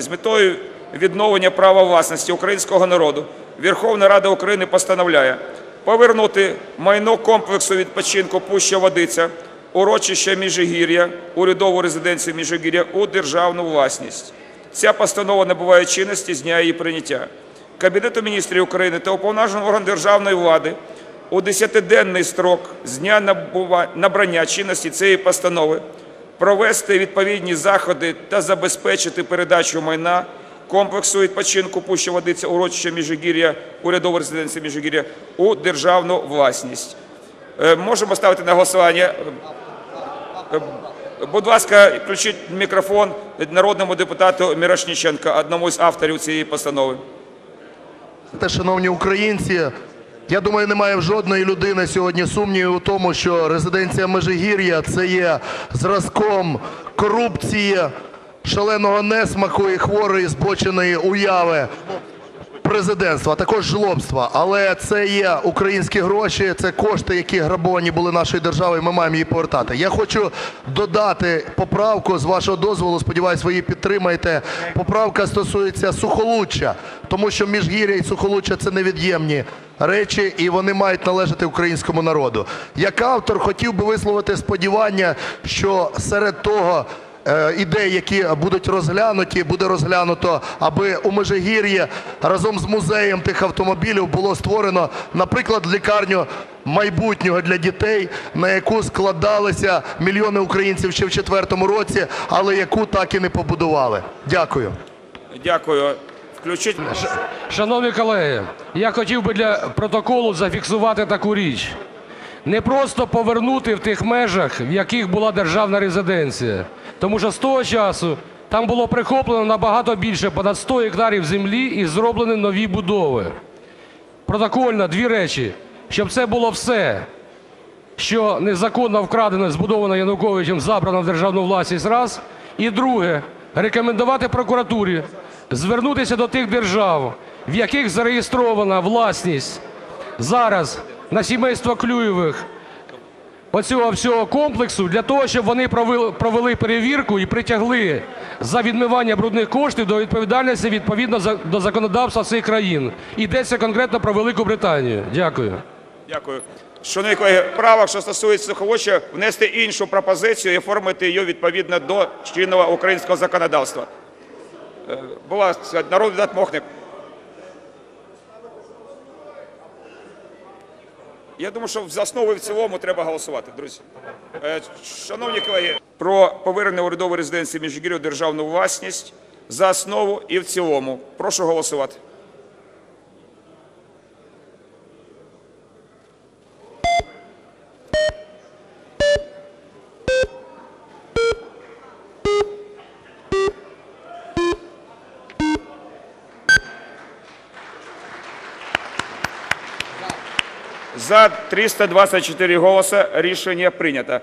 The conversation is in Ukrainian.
З метою відновлення права власності українського народу Верховна Рада України постановляє повернути майно комплексу відпочинку Пуща Водиця, урочище Міжигір'я, урядову резиденцію Міжигір'я у державну власність. Ця постанова набуває чинності з дня її прийняття. Кабінету міністрів України та уповноважений орган державної влади у 10-денний строк з дня набрання чинності цієї постанови провести відповідні заходи та забезпечити передачу майна комплексу відпочинку Пуща Водиця, урочище Міжигір'я, урядова резиденція Міжигір'я у державну власність. Е, Можемо ставити на голосування. Е, Будь ласка, включіть мікрофон народному депутату Мірошніченка, одному з авторів цієї постанови. Шановні українці, я думаю, немає в жодної людини сьогодні сумнівів у тому, що резиденція Межигір'я це є зразком корупції, шаленого несмаку і хворої збоченої уяви президентства, а також жлобства. Але це є українські гроші, це кошти, які грабовані були нашою державою, ми маємо її повертати. Я хочу додати поправку, з вашого дозволу, сподіваюсь, ви її підтримаєте. Поправка стосується сухолуччя, тому що Міжгір'я і сухолуччя – це невід'ємні речі, і вони мають належати українському народу. Як автор хотів би висловити сподівання, що серед того, ідей, які будуть розглянуті, буде розглянуто, аби у Межигір'ї разом з музеєм тих автомобілів було створено, наприклад, лікарню майбутнього для дітей, на яку складалися мільйони українців ще в 2004 році, але яку так і не побудували. Дякую. Дякую. Включіть. Шановні колеги, я хотів би для протоколу зафіксувати таку річ. Не просто повернути в тих межах, в яких була державна резиденція. Тому що з того часу там було прихоплено набагато більше, понад 100 гектарів землі і зроблені нові будови. Протокольно дві речі. Щоб це було все, що незаконно вкрадено, збудовано Януковичем, забрано в державну власність раз. І друге, рекомендувати прокуратурі звернутися до тих держав, в яких зареєстрована власність зараз на сімейство Клюєвих оцього всього комплексу для того, щоб вони провели, перевірку і притягли за відмивання брудних коштів до відповідальності відповідно до законодавства цих країн. Йдеться конкретно про Велику Британію. Дякую. Дякую. Шановні колеги, правок, що стосується суховоча, внести іншу пропозицію і оформити її відповідно до чинного українського законодавства. Е, ласка, народний депутат Мохник. Я думаю, що за основу і в цілому треба голосувати, друзі. Е, Шановні колеги, про повернення урядової резиденції Міжгір'ю державну власність за основу і в цілому. Прошу голосувати. За 324 голоси рішення прийнято.